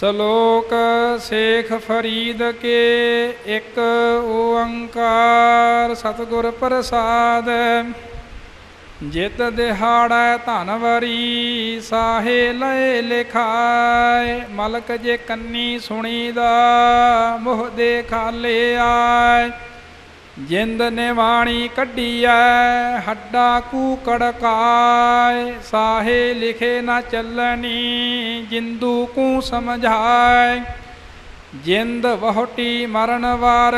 ਸ਼ਲੋਕ ਸੇਖ ਫਰੀਦ ਕੇ ਇੱਕ ਓੰਕਾਰ ਸਤਿਗੁਰ ਪ੍ਰਸਾਦ। ਜਿਤ ਦਿਹਾੜੈ ਧਨਵਰੀ ਸਾਹੇ ਲਏ ਲਿਖਾਏ, ਮਲਕ ਜੇ ਕੰਨੀ ਸੁਣੀਦਾ ਮੋਹ ਦੇ ਖਾਲੇ ਆਏ। ਜਿੰਦ ਨੇ ਮਾਣੀ ਕੱਢੀ ਕੱਢੀਐ, ਹੱਡਾ ਕੂ ਕੜਕਾਏ, ਸਾਹੇ ਲਿਖੇ ਨਾ ਚੱਲਣੀ, ਜਿੰਦੂ ਕੂ ਸਮਝਾਏ। ਜਿੰਦ ਵਹੁਟੀ ਮਰਨ ਵਾਰ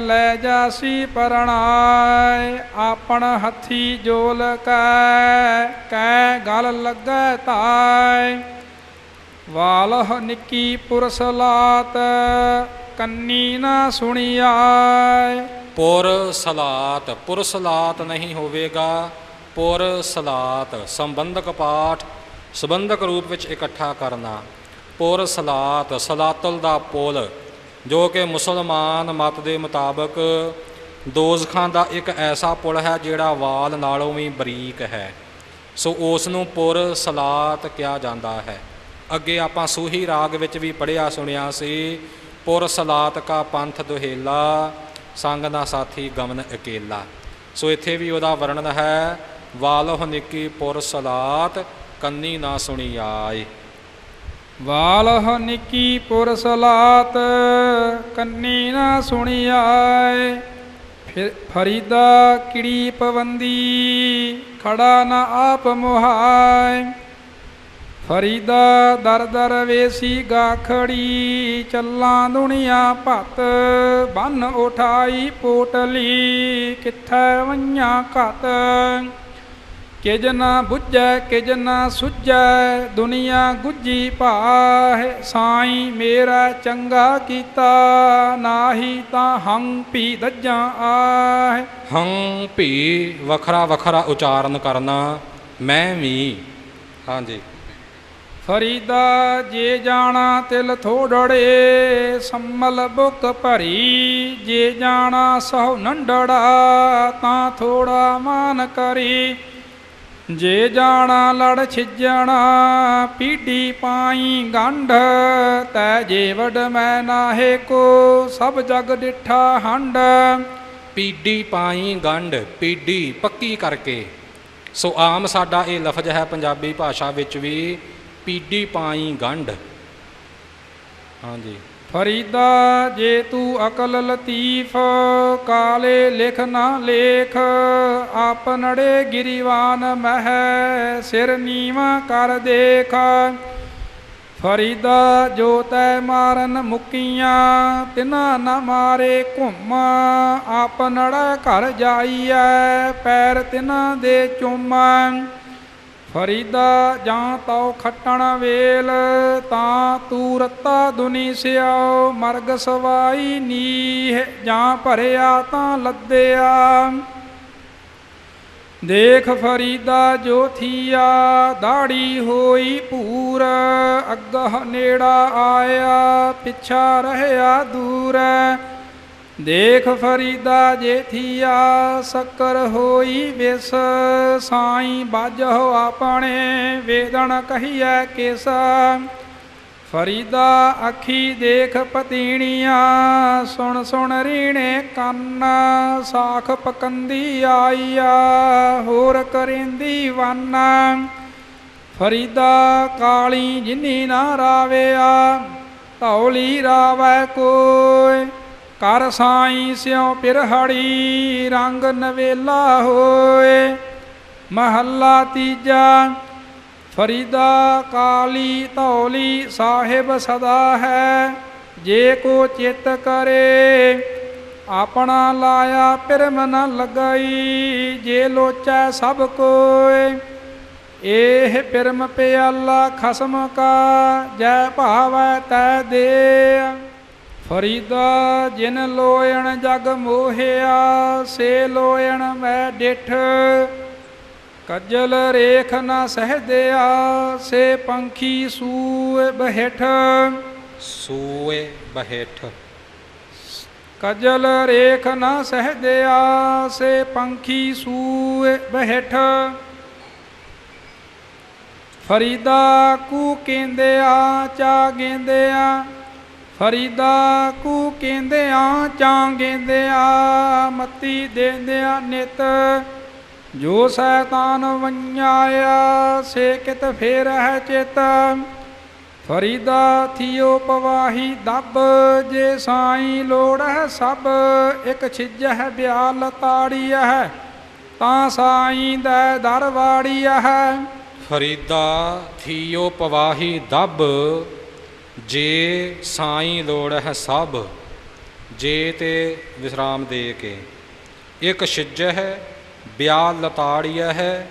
ਲੈ ਜਾਸੀ ਪਰਣਾਏ, ਆਪਣ ਹੱਥੀ ਜੋਲ ਕੈ ਕੈ ਗਲ ਲੱਗੈ ਤਾਏ ਵਾਲਹ ਨਿੱਕੀ ਪੁਰਸਲਾਤ ਕੰਨੀ ਨਾ ਸੁਣੀਆਏ ਪੁਰ ਸਲਾਤ ਪੁਰ ਸਲਾਤ ਨਹੀਂ ਹੋਵੇਗਾ, ਪੁਰ ਸਲਾਤ, ਸੰਬੰਧਕ ਪਾਠ, ਸੰਬੰਧਕ ਰੂਪ ਵਿੱਚ ਇਕੱਠਾ ਕਰਨਾ। ਪੁਰ ਸਲਾਤ, ਸਲਾਤਲ ਦਾ ਪੁਲ, ਜੋ ਕਿ ਮੁਸਲਮਾਨ ਮਤ ਦੇ ਮੁਤਾਬਕ ਦੋਜ਼ਖਾਂ ਦਾ ਇੱਕ ਐਸਾ ਪੁਲ ਹੈ ਜਿਹੜਾ ਵਾਲ ਨਾਲੋਂ ਵੀ ਬਰੀਕ ਹੈ। ਸੋ ਉਸ ਨੂੰ ਪੁਰ ਸਲਾਤ ਕਿਹਾ ਜਾਂਦਾ ਹੈ। ਅੱਗੇ ਆਪਾਂ ਸੂਹੀ ਰਾਗ ਵਿੱਚ ਵੀ ਪੜਿਆ ਸੁਣਿਆ ਸੀ, ਪੁਰ ਸਲਾਤ ਕਾ ਪੰਥ ਦੁਹੇਲਾ ਸੰਗ ਨਾ ਸਾਥੀ ਗਮਨ ਅਕੇਲਾ ਸੋ ਇੱਥੇ ਵੀ ਉਹਦਾ ਵਰਣਨ ਹੈ, ਵਾਲਹ ਨਿੱਕੀ ਪੁਰ ਸਲਾਤ, ਕੰਨੀ ਨਾ ਸੁਣੀ ਆਏ। ਵਾਲਹ ਨਿੱਕੀ ਪੁਰ ਸਲਾਤ, ਕੰਨੀ ਨਾ ਸੁਣੀਆਏ ਫਿਰ ਫਰੀਦਾ ਕਿੜੀ ਪਵੰਦੀ, ਖੜਾ ਨਾ ਆਪ ਮੁਹਾਏ। ਫਰੀਦਾ ਦਰ ਦਰ ਵੇਸੀ ਗਾਖੜੀ, ਚੱਲਾਂ ਦੁਨੀਆ ਭੱਤ, ਬੰਨ ਉਠਾਈ ਪੋਟਲੀ, ਕਿੱਥੈ ਵਈਆਂ ਘਤ? ਕਿਜ ਨਾ ਬੁੱਝੈ, ਕਿਜ ਨਾ ਸੁਝੈ, ਦੁਨੀਆ ਗੁੱਜੀ ਭਾਹਿ, ਸਾਈ ਮੇਰਾ ਚੰਗਾ ਕੀਤਾ, ਨਾਹੀ ਤਾਂ ਹੰ ਭੀ ਦੱਜਾਂ ਆਹ। ਹੰ ਭੀ ਵੱਖਰਾ ਵੱਖਰਾ ਉਚਾਰਨ ਕਰਨਾ, ਮੈਂ ਵੀ, ਹਾਂਜੀ। ਫਰੀਦਾ ਜੇ ਜਾਣਾ ਤਿਲ ਥੋੜੜੇ, ਸੰਮਲ ਬੁੱਕ ਭਰੀ। ਜੇ ਜਾਣਾ ਸਹੁ ਨੰਡੜਾ, ਤਾਂ ਥੋੜਾ ਮਾਨ ਕਰੀ। ਜੇ ਜਾਣਾ ਲੜ ਛਿਜਣਾ ਪੀੜੀ ਪਾਈ ਗੰਢ। ਤੈ ਜੇ ਵਡ ਮੈਂ ਨਾਹੇ ਕੋ, ਸਭ ਜਗ ਡਿਠਾ ਹੰਡ ਪੀਡੀ ਪਾਈ ਗੰਢ, ਪੀਡੀ ਪੱਕੀ ਕਰਕੇ। ਸੋ ਆਮ ਸਾਡਾ ਇਹ ਲਫ਼ਜ਼ ਹੈ ਪੰਜਾਬੀ ਭਾਸ਼ਾ ਵਿੱਚ ਵੀ। ਪੀਡੀ ਪਾਈ ਗੰਢ। ਹਾਂਜੀ। ਫਰੀਦਾ ਜੇ ਤੂੰ ਅਕਲ ਲਤੀਫ, ਕਾਲੇ ਲਿਖ ਨਾ ਲੇਖ, ਆਪ ਨੜੇ ਗਿਰੀਵਾਨ ਮਹਿ, ਸਿਰ ਨੀਵਾ ਕਰ ਦੇਖ। ਫਰੀਦਾ ਜੋ ਤੈ ਮਾਰਨ ਮੁਕੀਆਂ, ਤਿਨਾ ਨਾ ਮਾਰੇ ਘੁੰਮ, ਆਪ ਘਰ ਜਾਈਐ, ਪੈਰ ਤਿਨਾ ਦੇ ਚੁੰਮਾ। ਫਰੀਦਾ ਜਾਂ ਤਉ ਖੱਟਣ ਵੇਲ, ਤਾਂ ਤੂੰ ਰੱਤਾ ਦੁਨੀ ਸਿਆਓ ਮਰਗ ਸਵਾਈ ਨੀਹ, ਜਾਂ ਭਰਿਆ ਤਾਂ ਲੱਦਿਆ। ਦੇਖ ਫਰੀਦਾ ਜੋ ਥੀਆ ਦਾੜੀ ਹੋਈ ਪੂਰ ਅੱਗਹ ਨੇੜਾ ਆਇਆ, ਪਿਛਾ ਰਹਿਆ ਦੂਰ। ਦੇਖ ਫਰੀਦਾ ਜੇਥੀਆ ਸ਼ੱਕਰ ਹੋਈ ਵਿਸ, ਸਾਈ ਬਾਜਹੁ ਆਪਣੇ ਵੇਦਨ ਕਹੀਐ ਕਿਸ। ਫਰੀਦਾ ਅੱਖੀ ਦੇਖ ਪਤੀਣੀਆਂ, ਸੁਣ ਸੁਣ ਰੀਣੇ ਕੰਨ, ਸਾਖ ਪਕੰਦੀ ਆਈਆ, ਹੋਰ ਕਰਿੰਦੀ ਵੰਨ। ਫਰੀਦਾ ਕਾਲੀ ਜਿਨੀ ਨਾ ਰਾਵਿਆ, ਧੌਲੀ ਰਾਵੈ ਕੋਇ ਕਰ ਸਾਈ ਸਿਉ ਪਿਰਹੜੀ, ਰੰਗ ਨਵੇਲਾ ਹੋਏ। ਮਹੱਲਾ ਤੀਜਾ, ਫਰੀਦਾ ਕਾਲੀ ਧੌਲੀ ਸਾਹਿਬ ਸਦਾ ਹੈ। ਜੇ ਕੋ ਚਿਤ ਕਰੇ, ਆਪਣਾ ਲਾਇਆ ਪਿਰਮ ਨ ਲਗਾਈ। ਜੇ ਲੋਚੈ ਸਭ ਕੋਏ ਇਹ ਪਿਰਮ ਪਿਆਲਾ ਖਸਮ ਕਾ, ਜੈ ਭਾਵੈ ਤੈ ਦੇ ਫਰੀਦਾ ਜਿਨ ਲੋਇਣ ਜਗ ਮੋਹਿਆ ਸੇ ਲੋਇਣ ਮੈਂ ਡਿਠ। ਕਜਲ ਰੇਖ ਨਾ ਸਹਦਿਆ ਸੇ ਪੰਖੀ ਸੂਏ ਬਹਿਠ। ਸੂਏ ਬਹਿਠ। ਕਜਲ ਰੇਖ ਨਾ ਸਹਦਿਆ ਸੇ ਪੰਖੀ ਸੂਏ ਬਹਿਠ। ਫਰੀਦਾ ਕੂ ਕਹਿੰਦਿਆ ਚਾ ਗੇਂਦਿਆ ਫਰੀਦਾ ਕੂ ਕਹਿੰਦਿਆ, ਚਾ ਗੇਂਦਿਆ ਮਤੀ ਦੇਂਦਿਆ ਨਿਤ। ਜੋ ਸੈਤਾਨ ਵੰਜਾਇਆ ਸੇ ਕਿਤ ਫੇਰ ਹੈ ਚਿਤ। ਫਰੀਦਾ ਥਿਓ ਪਵਾਹੀ ਦੱਬ, ਜੇ ਸਾਈ ਲੋੜ ਹੈ ਸਭ, ਇੱਕ ਛਿਜ ਹੈ ਬਿਆਲ ਤਾੜੀ ਹੈ ਤਾਂ ਸਾਈ ਦਾ ਦਰ ਵਾੜੀ ਹੈ ਫਰੀਦਾ ਥੀਓ ਪਵਾਹੀ ਦੱਬ ਜੇ ਸਾਈ ਲੋੜ ਹੈ ਸਭ, ਜੇ ਤੇ ਵਿਸਰਾਮ ਦੇ ਕੇ। ਇੱਕ ਛਿੱਜ ਹੈ ਬਿਆਲ ਲਤਾੜੀਆ ਹੈ,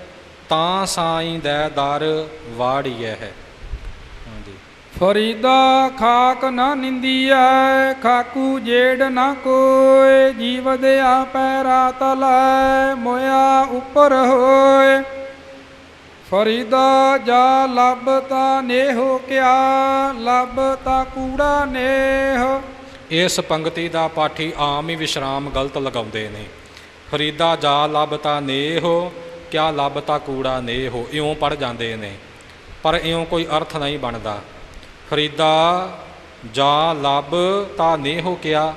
ਤਾਂ ਸਾਈ ਦੇ ਦਰ ਵਾੜੀਆ ਹੈ। ਹਾਂਜੀ। ਫਰੀਦਾ ਖਾਕ ਨਾ ਨਿੰਦੀਐ, ਖਾਕੂ ਜੇੜ ਨਾ ਕੋਏ ਜੀਵ ਦਿਆ ਪੈਰਾ ਤਲੈ ਮੋਇਆ ਉੱਪਰ ਹੋਏ। ਫਰੀਦਾ ਜਾ ਲੱਭ ਤਾ ਨੇਹੋ ਕਿਆ, ਲੱਭ ਤਾ ਕੂੜਾ ਨੇਹ। ਇਸ ਪੰਕਤੀ ਦਾ ਪਾਠੀ ਆਮ ਹੀ ਵਿਸ਼ਰਾਮ ਗਲਤ ਲਗਾਉਂਦੇ ਨੇ। ਫਰੀਦਾ ਜਾ ਲੱਭਤਾ ਨੇਹੋ, ਕਿਆ ਲੱਭਤਾ ਕੂੜਾ ਨੇਹੋ, ਇਉਂ ਪੜ ਜਾਂਦੇ ਨੇ। ਪਰ ਇਉਂ ਕੋਈ ਅਰਥ ਨਹੀਂ ਬਣਦਾ। ਫਰੀਦਾ ਜਾ ਲੱਭ ਤਾ ਨੇਹੋ ਕਿਆ,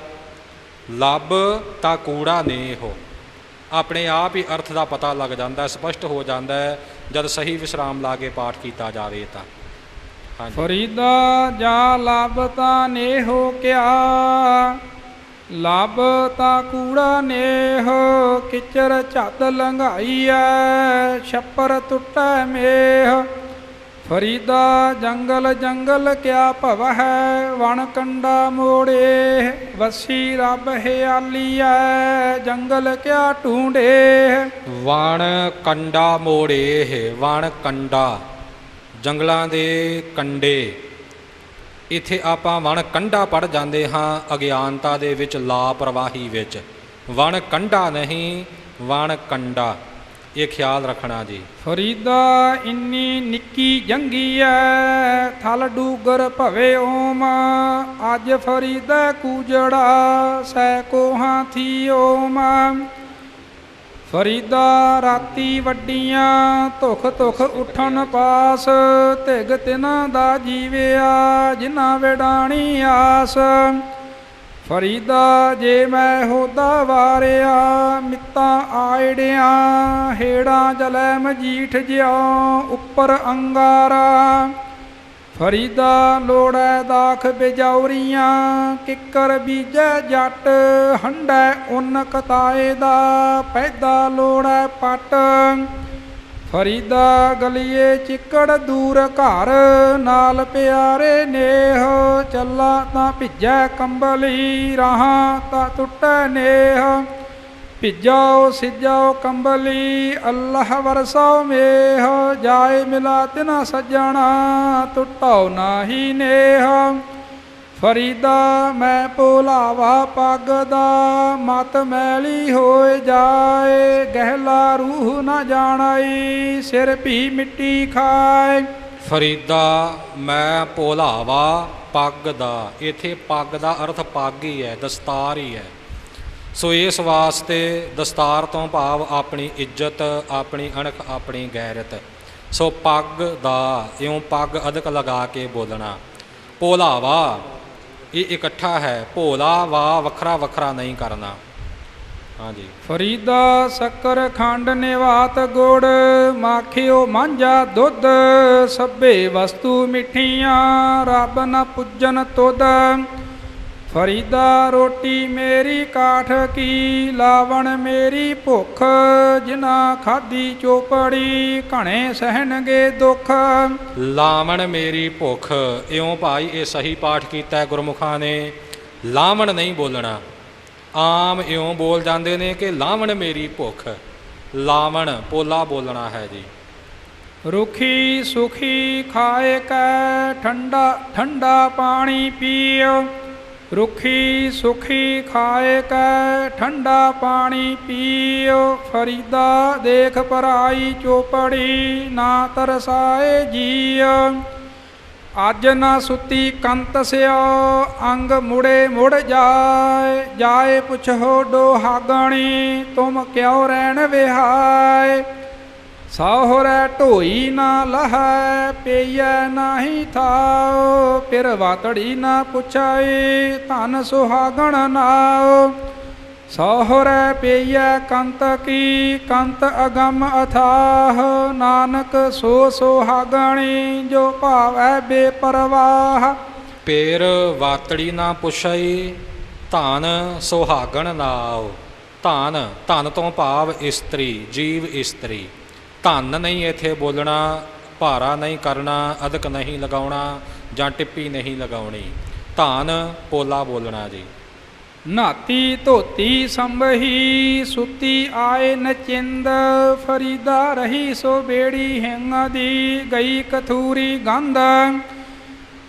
ਲੱਭ ਤਾ ਕੂੜਾ ਨੇਹੋ। ਆਪਣੇ ਆਪ ਹੀ ਅਰਥ ਦਾ ਪਤਾ ਲੱਗ ਜਾਂਦਾ, ਸਪਸ਼ਟ ਹੋ ਜਾਂਦਾ ਹੈ ਜਦ ਸਹੀ ਵਿਸਰਾਮ ਲਾ ਕੇ ਪਾਠ ਕੀਤਾ ਜਾਵੇ ਤਾਂ। ਹਾਂਜੀ। ਫਰੀਦਾ ਜਾ ਲੱਭ ਤਾ ਨੇਹੋ ਕਿਆ ਲੱਭ ਤਾ ਕੂੜਾ ਨੇਹ, ਕਿਚਰ ਝੱਦ ਲੰਘਾਈਐ ਛੱਪਰ ਟੁੱਟੈ ਮੇਹ। ਫਰੀਦਾ ਜੰਗਲ ਜੰਗਲ ਕਿਆ ਭਵ ਹੈ, ਵਣ ਕੰਡਾ ਮੋੜੇ, ਵਸੀ ਰੱਬ ਹਿਆਲੀਐ ਜੰਗਲ ਕਿਆ ਢੂੰਡੇ ਵਣ ਕੰਡਾ ਮੋੜੇ ਵਣ ਕੰਡਾ, ਜੰਗਲਾਂ ਦੇ ਕੰਡੇ। ਇੱਥੇ ਆਪਾਂ ਵਣ ਕੰਡਾ ਪੜ ਜਾਂਦੇ ਹਾਂ, ਅਗਿਆਨਤਾ ਦੇ ਵਿੱਚ, ਲਾਪਰਵਾਹੀ ਵਿੱਚ। ਵਣ ਕੰਡਾ ਨਹੀਂ, ਵਣ ਕੰਡਾ। ਇਹ ਖਿਆਲ ਰੱਖਣਾ ਜੀ। ਫਰੀਦਾ ਇੰਨੀ ਨਿੱਕੀ ਜੰਗੀ ਐ, ਥਲ ਡੂਗਰ ਭਵੇ ਓਮ। ਅੱਜ ਫਰੀਦਾ ਕੂਜੜਾ ਸੈ ਕੋਹਾਂ ਥੀ ਓਮ। ਫਰੀਦਾ ਰਾਤੀ ਵੱਡੀਆਂ ਧੁਖ ਧੁਖ ਉਠਣ ਪਾਸ, ਧਿਗ ਤਿਨਾਂ ਦਾ ਜੀਵਿਆ, ਜਿਨ੍ਹਾਂ ਵਿਡਾਣੀ ਆਸ। ਫਰੀਦਾ ਜੇ ਮੈਂ ਹੋਦਾ ਵਾਰਿਆ, ਮਿੱਤਾ ਆਇੜਿਆਂ, ਹੇੜਾਂ ਜਲੈ ਮਜੀਠ ਜਿਉ ਉੱਪਰ ਅੰਗਾਰਾ। ਫਰੀਦਾ ਲੋੜੈ ਦਾਖ ਬਿਜੌਰੀਆਂ ਕਿੱਕਰ ਬੀਜੈ ਜੱਟ, ਹੰਡੈ ਉਨ ਕਤਾਏ ਦਾ, ਪੈਦਾ ਲੋੜੈ ਪਟ। ਫਰੀਦਾ ਗਲੀਏ ਚਿੱਕੜ ਦੂਰ ਘਰ, ਨਾਲ ਪਿਆਰੇ ਨੇਹ, ਚੱਲਾ ਤਾਂ ਭਿੱਜੈ ਕੰਬਲੀ ਰਾਹਾਂ ਤਾਂ ਟੁੱਟੈ ਨੇਹ। ਭਿੱਜਾਓ, ਸਿੱਜਾਓ ਕੰਬਲੀ, ਅੱਲਾਹ ਵਰਸਾਓ ਮੇਹ, ਜਾਏ ਮਿਲਾ ਤਿਨਾ ਸੱਜਣਾ, ਟੁੱਟਾਓ ਨਾਹੀ ਨੇਹ। ਫਰੀਦਾ ਮੈਂ ਭੁਲਾਵਾ ਪੱਗ ਦਾ, ਮਤ ਮੈਲੀ ਹੋਏ ਜਾਏ, ਗਹਿਲਾ ਰੂਹ ਨਾ ਜਾਣਾਈ, ਸਿਰ ਭੀ ਮਿੱਟੀ ਖਾਏ। ਫਰੀਦਾ ਮੈਂ ਭੋਲਾਵਾ ਪੱਗ ਦਾ, ਇਥੇ ਪੱਗ ਦਾ ਅਰਥ ਪੱਗ ਹੀ ਹੈ, ਦਸਤਾਰ ਹੀ ਹੈ। ਸੋ ਇਸ ਵਾਸਤੇ ਦਸਤਾਰ ਤੋਂ ਭਾਵ ਆਪਣੀ ਇੱਜ਼ਤ, ਆਪਣੀ ਅਣਖ, ਆਪਣੀ ਗੈਰਤ। ਸੋ ਪੱਗ ਦਾ, ਇਉਂ ਪੱਗ ਅਦਕ ਲਗਾ ਕੇ ਬੋਲਣਾ। ਭੋਲਾਵਾ ਇਹ ਇਕੱਠਾ ਹੈ। ਭੋਲਾ ਵਾ ਵੱਖਰਾ ਵੱਖਰਾ ਨਹੀਂ ਕਰਨਾ। ਹਾਂਜੀ। ਫਰੀਦਾ ਸ਼ੱਕਰ ਖੰਡ ਨਿਵਾਤ ਗੁੜ, ਮਾਖਿਓ ਮਾਂਜਾ ਦੁੱਧ, ਸਭੇ ਵਸਤੂ ਮਿੱਠੀਆਂ, ਰੱਬ ਨਾ ਪੁੱਜਨ ਤੁਧ। ਫਰੀਦਾ ਰੋਟੀ ਮੇਰੀ ਕਾਠ ਕੀ ਲਾਵਣ ਮੇਰੀ ਭੁੱਖ ਜਿਨਾ ਖਾਦੀ ਚੋਪੜੀ ਘਣੇ ਸਹਿਣਗੇ ਦੁੱਖ। ਲਾਵਣ ਮੇਰੀ ਭੁੱਖ ਇਉਂ ਭਾਈ ਇਹ ਸਹੀ ਪਾਠ ਕੀਤਾ ਹੈ ਗੁਰਮੁਖਾਂ ਨੇ। ਲਾਵਣ ਨਹੀਂ ਬੋਲਣਾ ਆਮ ਇਉਂ ਬੋਲ ਜਾਂਦੇ ਨੇ ਕਿ ਲਾਵਣ ਮੇਰੀ ਭੁੱਖ ਲਾਵਣ ਪੋਲਾ ਬੋਲਣਾ ਹੈ ਜੀ। ਰੁਖੀ ਸੁਖੀ ਖਾਏ ਕੈ ਠੰਡਾ ਠੰਡਾ ਪਾਣੀ ਪੀਓ। ਰੁਖੀ ਸੁਖੀ ਖਾਏ ਕੈ, ਠੰਡਾ ਪਾਣੀ ਪੀਓ, ਫਰੀਦਾ ਦੇਖ ਪਰਾਈ ਚੋਪੜੀ, ਨਾ ਤਰਸਾਏ ਜੀਓ। ਅੱਜ ਨਾ ਸੁੱਤੀ ਕੰਤ ਸਿਓ, ਅੰਗ ਮੁੜੇ ਮੁੜ ਜਾਏ ਜਾਏ ਪੁੱਛੋ ਡੋਹਾਗਣੀ ਤੁਮ ਕਿਉ ਰਹਿਣ ਵਿਹਾਏ? ਸਹੁਰੈ ਢੋਈ ਨਾ ਲਹੈ, ਪਈਐ ਨਾਹੀ ਥਾਉ ਫਿਰ ਵਾਤੜੀ ਨਾ ਪੁੱਛਾਏ ਧਨ ਸੁਹਾਗਣ ਨਾਉ। ਸਹੁਰੈ ਪਈਐ ਕੰਤ ਕੀ, ਕੰਤ ਅਗਮ ਅਥਾਹ, ਨਾਨਕ ਸੋ ਸੁਹਾਗਣੀ, ਜੋ ਭਾਵੈ ਬੇਪਰਵਾਹ। ਪੇਰ ਵਾਤੜੀ ਨਾ ਪੁਛਈ, ਧਨ ਸੁਹਾਗਣ ਨਾਉ। ਧਨ ਧਨ ਤੋਂ ਭਾਵ ਇਸਤਰੀ, ਜੀਵ ਇਸਤਰੀ। ਧਨ ਨਹੀਂ ਇੱਥੇ ਬੋਲਣਾ, ਭਾਰਾ ਨਹੀਂ ਕਰਨਾ, ਅਦਕ ਨਹੀਂ ਲਗਾਉਣਾ ਜਾਂ ਟਿੱਪੀ ਨਹੀਂ ਲਗਾਉਣੀ। ਧਨ ਪੋਲਾ ਬੋਲਣਾ ਜੀ। ਨਾਤੀ ਧੋਤੀ ਸੰਭਹੀ, ਸੁਤੀ ਆਏ ਨਚਿੰਦ, ਫਰੀਦਾ ਰਹੀ ਸੋ ਬੇੜੀ ਹਿੰਗ ਦੀ, ਗਈ ਕਥੂਰੀ ਗੰਧ।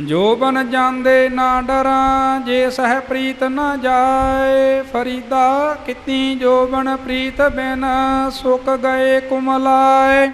ਜੋ ਬਨ ਜਾਂਦੇ ਨਾ ਡਰਾਂ, ਜੇ ਸਹਿ ਪ੍ਰੀਤ ਨਾ ਜਾਏ, ਫਰੀਦਾ ਕਿਤੀ ਜੋ ਬਨ ਪ੍ਰੀਤ ਬਿਨ ਸੁੱਕ ਗਏ ਕੁਮਲਾਏ।